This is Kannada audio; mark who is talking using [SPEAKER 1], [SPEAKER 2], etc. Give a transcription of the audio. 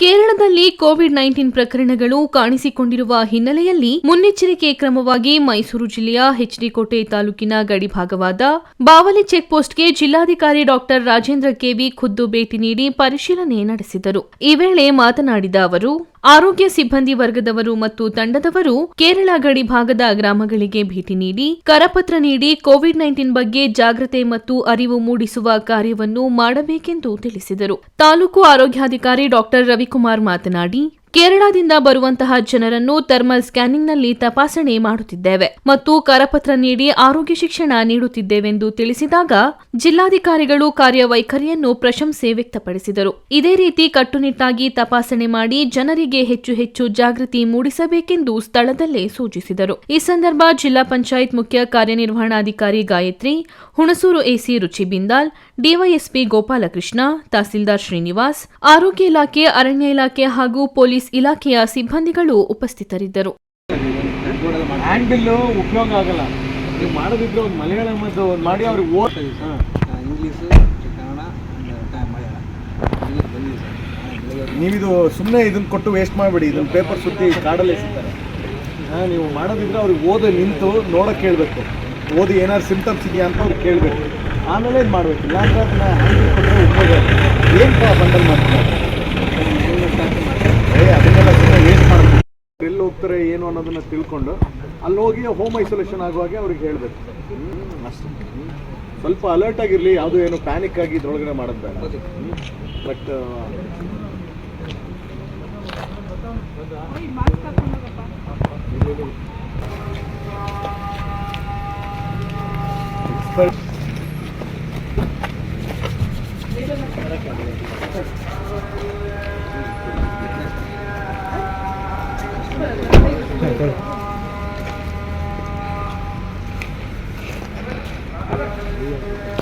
[SPEAKER 1] ಕೇರಳದಲ್ಲಿ ಕೋವಿಡ್ ನೈನ್ಟೀನ್ ಪ್ರಕರಣಗಳು ಕಾಣಿಸಿಕೊಂಡಿರುವ ಹಿನ್ನೆಲೆಯಲ್ಲಿ ಮುನ್ನೆಚ್ಚರಿಕೆ ಕ್ರಮವಾಗಿ ಮೈಸೂರು ಜಿಲ್ಲೆಯ ಹೆಚ್ಡಿಕೋಟೆ ತಾಲೂಕಿನ ಗಡಿಭಾಗವಾದ ಬಾವಲಿ ಚೆಕ್ ಪೋಸ್ಟ್ಗೆ ಜಿಲ್ಲಾಧಿಕಾರಿ ಡಾಕ್ಟರ್ ರಾಜೇಂದ್ರ ಕೆವಿ ಖುದ್ದು ಭೇಟಿ ನೀಡಿ ಪರಿಶೀಲನೆ ನಡೆಸಿದರು. ಈ ವೇಳೆ ಮಾತನಾಡಿದ ಅವರು ಆರೋಗ್ಯ ಸಿಬ್ಬಂದಿ ವರ್ಗದವರು ಮತ್ತು ತಂಡದವರು ಕೇರಳ ಗಡಿ ಭಾಗದ ಗ್ರಾಮಗಳಿಗೆ ಭೇಟಿ ನೀಡಿ ಕರಪತ್ರ ನೀಡಿ ಕೋವಿಡ್ ನೈನ್ಟೀನ್ ಬಗ್ಗೆ ಜಾಗೃತಿ ಮತ್ತು ಅರಿವು ಮೂಡಿಸುವ ಕಾರ್ಯವನ್ನು ಮಾಡಬೇಕೆಂದು ತಿಳಿಸಿದರು. ತಾಲೂಕು ಆರೋಗ್ಯಾಧಿಕಾರಿ ಡಾಕ್ಟರ್ ರವಿಕುಮಾರ್ ಮಾತನಾಡಿ ಕೇರಳದಿಂದ ಬರುವಂತಹ ಜನರನ್ನು ಥರ್ಮಲ್ ಸ್ಕ್ಯಾನಿಂಗ್ನಲ್ಲಿ ತಪಾಸಣೆ ಮಾಡುತ್ತಿದ್ದೇವೆ ಮತ್ತು ಕರಪತ್ರ ನೀಡಿ ಆರೋಗ್ಯ ಶಿಕ್ಷಣ ನೀಡುತ್ತಿದ್ದೇವೆಂದು ತಿಳಿಸಿದಾಗ ಜಿಲ್ಲಾಧಿಕಾರಿಗಳು ಕಾರ್ಯವೈಖರಿಯನ್ನು ಪ್ರಶಂಸೆ ವ್ಯಕ್ತಪಡಿಸಿದರು. ಇದೇ ರೀತಿ ಕಟ್ಟುನಿಟ್ಟಾಗಿ ತಪಾಸಣೆ ಮಾಡಿ ಜನರಿಗೆ ಹೆಚ್ಚು ಹೆಚ್ಚು ಜಾಗೃತಿ ಮೂಡಿಸಬೇಕೆಂದು ಸ್ಥಳದಲ್ಲೇ ಸೂಚಿಸಿದರು. ಈ ಸಂದರ್ಭ ಜಿಲ್ಲಾ ಪಂಚಾಯತ್ ಮುಖ್ಯ ಕಾರ್ಯನಿರ್ವಹಣಾಧಿಕಾರಿ ಗಾಯತ್ರಿ, ಹುಣಸೂರು ಎಸಿ ರುಚಿ ಬಿಂದಾಲ್, ಡಿವೈಎಸ್ಪಿ ಗೋಪಾಲಕೃಷ್ಣ, ತಹಸೀಲ್ದಾರ್ ಶ್ರೀನಿವಾಸ್, ಆರೋಗ್ಯ ಇಲಾಖೆ, ಅರಣ್ಯ ಇಲಾಖೆ ಹಾಗೂ ಪೊಲೀಸ್ ಇಲಾಖೆಯ ಸಿಬ್ಬಂದಿಗಳು ಉಪಸ್ಥಿತರಿದ್ದರು.
[SPEAKER 2] ಹ್ಯಾಂಡ್ ಉಪಯೋಗ ಆಗಲ್ಲ. ನೀವು ಮಾಡೋದಿದ್ರೆ ಒಂದು ಮಲಯಾಳಮದ್ದು ಒಂದು ಮಾಡಿ ಅವ್ರಿಗೆ ಓದ್ ಹಾಂ
[SPEAKER 3] ಇಂಗ್ಲೀಷು ಕನ್ನಡ ಮಲಯಾಳ.
[SPEAKER 2] ನೀವಿದು ಸುಮ್ಮನೆ ಇದನ್ನ ಕೊಟ್ಟು ವೇಸ್ಟ್ ಮಾಡಬೇಡಿ. ಇದನ್ನ ಪೇಪರ್ ಸುತ್ತಿ ಕಾಡಲ್ಲಿ ಸಿಗ್ತಾರೆ ಹಾಂ ನೀವು ಮಾಡೋದಿದ್ರೆ ಅವ್ರಿಗೆ ಓದಿ ನಿಂತು ನೋಡೋಕೆ ಕೇಳಬೇಕು. ಓದಿ ಏನಾದ್ರು ಸಿಂಟಮ್ಸ್ ಇದೆಯಾ ಅಂತ ಅವ್ರಿಗೆ ಕೇಳಬೇಕು. ಆಮೇಲೆ ಇದು ಮಾಡಬೇಕು. ಇಲ್ಲಾಂದ್ರೆ ಅದನ್ನ ಏನು ಅನ್ನೋದನ್ನ ತಿಳ್ಕೊಂಡು ಅಲ್ಲಿ ಹೋಗಿ ಹೋಮ್ ಐಸೋಲೇಷನ್ ಆಗುವಾಗೆ ಅವ್ರಿಗೆ ಹೇಳಬೇಕು. ಸ್ವಲ್ಪ ಅಲರ್ಟ್ ಆಗಿರಲಿ, ಯಾವುದು ಏನು ಪ್ಯಾನಿಕ್ ಆಗಿ ಇದ್ರೊಳಗಡೆ ಮಾಡೋದು ಬೇಡ. But expert Então. Thank